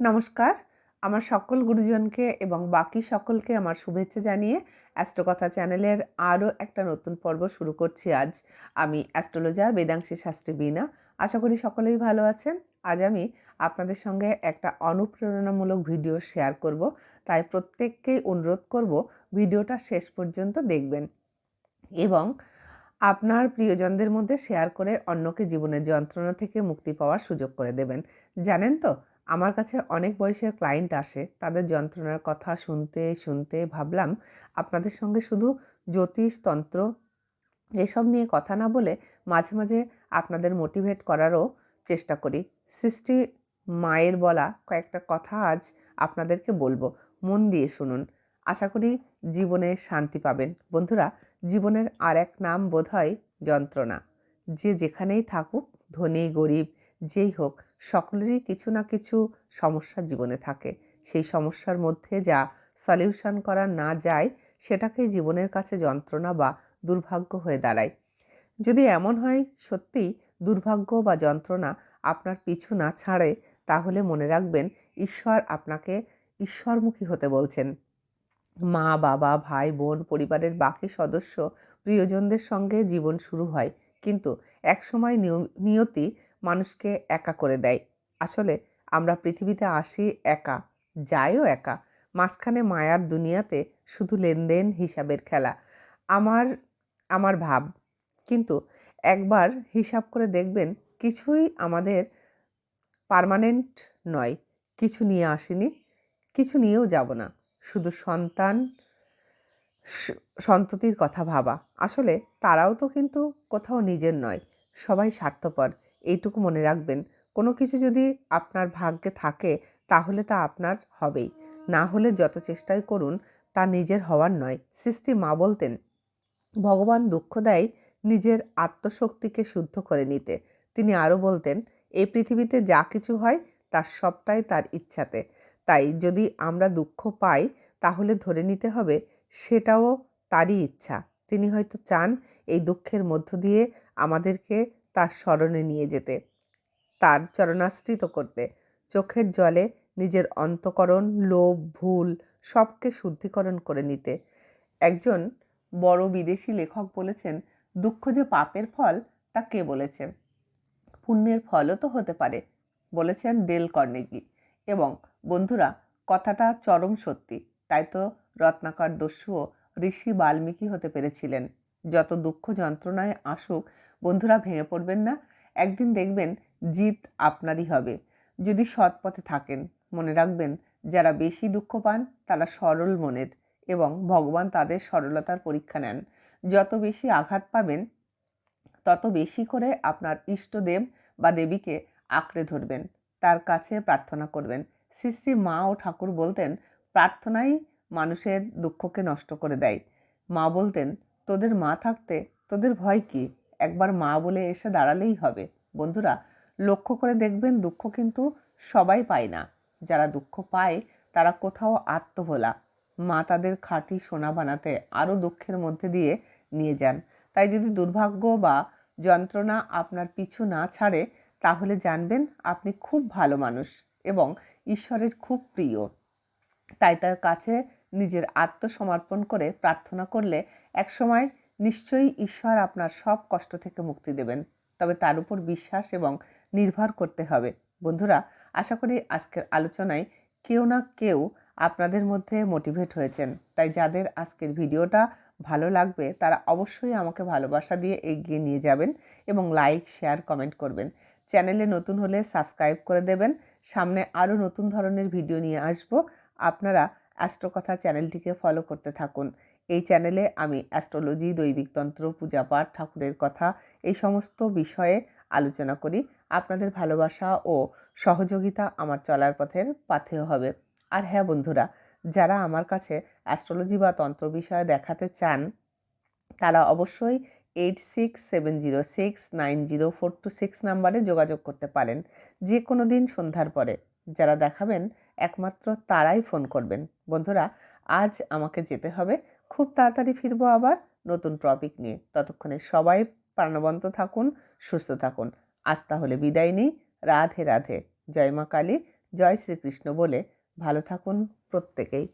নমস্কার। আমার সকল গুরুজনকে এবং বাকি সকলকে আমার শুভেচ্ছা জানিয়ে অ্যাস্ট্রোকথা চ্যানেলের আরও একটা নতুন পর্ব শুরু করছি আজ। আমি অ্যাস্ট্রোলজার বেদাংশী শাস্ত্রী বিনা আশা করি সকলেই ভালো আছেন। আজ আমি আপনাদের সঙ্গে একটা অনুপ্রেরণামূলক ভিডিও শেয়ার করব। তাই প্রত্যেককেই অনুরোধ করব ভিডিওটা শেষ পর্যন্ত দেখবেন এবং আপনার প্রিয়জনদের মধ্যে শেয়ার করে অন্যকে জীবনের যন্ত্রণা থেকে মুক্তি পাওয়ার সুযোগ করে দেবেন। জানেন তো? আমার কাছে অনেক বয়সের ক্লায়েন্ট আসে, তাদের যন্ত্রণার কথা শুনতে শুনতে ভাবলাম আপনাদের সঙ্গে শুধু জ্যোতিষ, তন্ত্র এসব নিয়ে কথা না বলে মাঝে মাঝে আপনাদের মোটিভেট করারও চেষ্টা করি। সৃষ্টি মায়ের বলা কয়েকটা কথা আজ আপনাদেরকে বলব। মন দিয়ে শুনুন। আশা করি জীবনে শান্তি পাবেন। বন্ধুরা, জীবনের আর এক নাম বোধ হয় যন্ত্রণা। যে যেখানেই থাকুক, ধনী, গরিব যেই হোক, সকলেরই কিছু না কিছু সমস্যা জীবনে থাকে। সেই সমস্যার মধ্যে যা সলিউশন করা না যায়, সেটাকেই জীবনের কাছে যন্ত্রণা বা দুর্ভাগ্য হয়ে দাঁড়ায়। যদি এমন হয় সত্যিই দুর্ভাগ্য বা যন্ত্রণা আপনার পিছু না ছাড়ে, তাহলে মনে রাখবেন ঈশ্বর আপনাকে ঈশ্বরমুখী হতে বলছেন। মা, বাবা, ভাই, বোন, পরিবারের বাকি সদস্য, প্রিয়জনদের সঙ্গে জীবন শুরু হয়। কিন্তু একসময় নিয়তি মানুষকে একা করে দেয়। আসলে আমরা পৃথিবীতে আসি একা, যাইও একা। মাঝখানে মায়ার দুনিয়াতে শুধু লেনদেন হিসাবের খেলা। আমার আমার ভাব। কিন্তু একবার হিসাব করে দেখবেন কিছুই আমাদের পারমানেন্ট নয়। কিছু নিয়ে আসিনি, কিছু নিয়েও যাব না। শুধু সন্তান সন্ততির কথা ভাবা। আসলে তারাও তো কিন্তু কোথাও নিজের নয়, সবাই স্বার্থপর। এইটুকু মনে রাখবেন। কোনো কিছু যদি আপনার ভাগ্যে থাকে, তাহলে তা আপনার হবেই। না হলে যত চেষ্টাই করুন, তা নিজের হওয়ার নয়। সৃষ্টি মা বলতেন, ভগবান দুঃখ দেয় নিজের আত্মশক্তিকে শুদ্ধ করে নিতে। তিনি আরও বলতেন, এই পৃথিবীতে যা কিছু হয় তার সবটাই তার ইচ্ছাতে। তাই যদি আমরা দুঃখ পাই, তাহলে ধরে নিতে হবে সেটাও তারই ইচ্ছা। তিনি হয়তো চান এই দুঃখের মধ্য দিয়ে আমাদেরকে তার স্মরণে নিয়ে যেতে। তার চরণাশ্রিত করতে। চোখের জলে নিজের অন্তকরণ, লোভ, ভুল সবকে শুদ্ধিকরণ করে নিতে। একজন বড় বিদেশি লেখক বলেছেন, দুঃখ যে পাপের ফল, তা কে বলেছে? পুণ্যের ফলও তো হতে পারে, বলেছেন ডেল কর্নেগি। এবং, বন্ধুরা, কথাটা চরম সত্যি। তাই তো রত্নাকর দস্যুও ঋষি বাল্মীকি হতে পেরেছিলেন। যত দুঃখ যন্ত্রণায় আসুক, বন্ধুরা ভেঙে পড়বেন না। একদিন দেখবেন জিত আপনারই হবে। যদি সৎ পথে থাকেন, মনে রাখবেন যারা বেশি দুঃখ পান, তারা সরল মনের এবং ভগবান তাদের সরলতার পরীক্ষা নেন। যত বেশি আঘাত পাবেন, তত বেশি করে আপনার ইষ্টদেব বা দেবীকে আঁকড়ে ধরবেন। তার কাছে প্রার্থনা করবেন। শ্রী শ্রী মা ও ঠাকুর বলতেন, প্রার্থনাই মানুষের দুঃখকে নষ্ট করে দেয়। মা বলতেন তোদের মা থাকতে তোদের ভয় কি? একবার মা বলে এসে দাঁড়ালেই হবে। বন্ধুরা, লক্ষ্য করে দেখবেন দুঃখ কিন্তু সবাই পায় না। যারা দুঃখ পায়, তারা কোথাও আত্মভোলা। মা তাদের খাঁটি সোনা বানাতে আরও দুঃখের মধ্যে দিয়ে নিয়ে যান। তাই যদি দুর্ভাগ্য বা যন্ত্রণা আপনার পিছু না ছাড়ে, তাহলে জানবেন আপনি খুব ভালো মানুষ এবং ঈশ্বরের খুব প্রিয়। তাই তার কাছে নিজের আত্মসমর্পণ করে প্রার্থনা করলে একসময় নিশ্চয়ই ঈশ্বর আপনার সব কষ্ট থেকে মুক্তি দেবেন। তবে তার উপর বিশ্বাস এবং নির্ভর করতে হবে। বন্ধুরা, আশা করি আজকের আলোচনায় কেউ না কেউ আপনাদের মধ্যে মোটিভেট হয়েছেন। তাই যাদের আজকের ভিডিওটা ভালো লাগবে, তারা অবশ্যই আমাকে ভালোবাসা দিয়ে এগিয়ে নিয়ে যাবেন এবং লাইক, শেয়ার, কমেন্ট করবেন। চ্যানেলে নতুন হলে সাবস্ক্রাইব করে দেবেন। সামনে আরও নতুন ধরনের ভিডিও নিয়ে আসব। আপনারা অ্যাস্ট্রোকথা চ্যানেলটিকে ফলো করতে থাকুন। এই চ্যানেলে আমি অ্যাস্ট্রোলজি দৈবিকতন্ত্র পূজাপাঠ ঠাকুরের কথা এই সমস্ত বিষয়ে আলোচনা করি। আপনাদের ভালোবাসা ও সহযোগিতা আমার চলার পথের পাথেয় হবে। আর হ্যাঁ বন্ধুরা, যারা আমার কাছে অ্যাস্ট্রোলজি বা তন্ত্র বিষয়ে দেখাতে চান, তারা অবশ্যই eight six seven zero six nine zero four two six নাম্বারে যোগাযোগ করতে পারেন। যে কোনো দিন সন্ধ্যার পরে। যারা দেখাবেন, একমাত্র তারাই ফোন করবেন। বন্ধুরা, আজ আমাকে যেতে হবে। খুব তাড়াতাড়ি ফিরবো আবার নতুন টপিক নিয়ে। ততক্ষণে সবাই প্রাণবন্ত থাকুন, সুস্থ থাকুন। আজ তাহলে বিদায় নিই। রাধে রাধে। জয় মা কালী, জয় শ্রীকৃষ্ণ বলে ভালো থাকুন প্রত্যেকেই।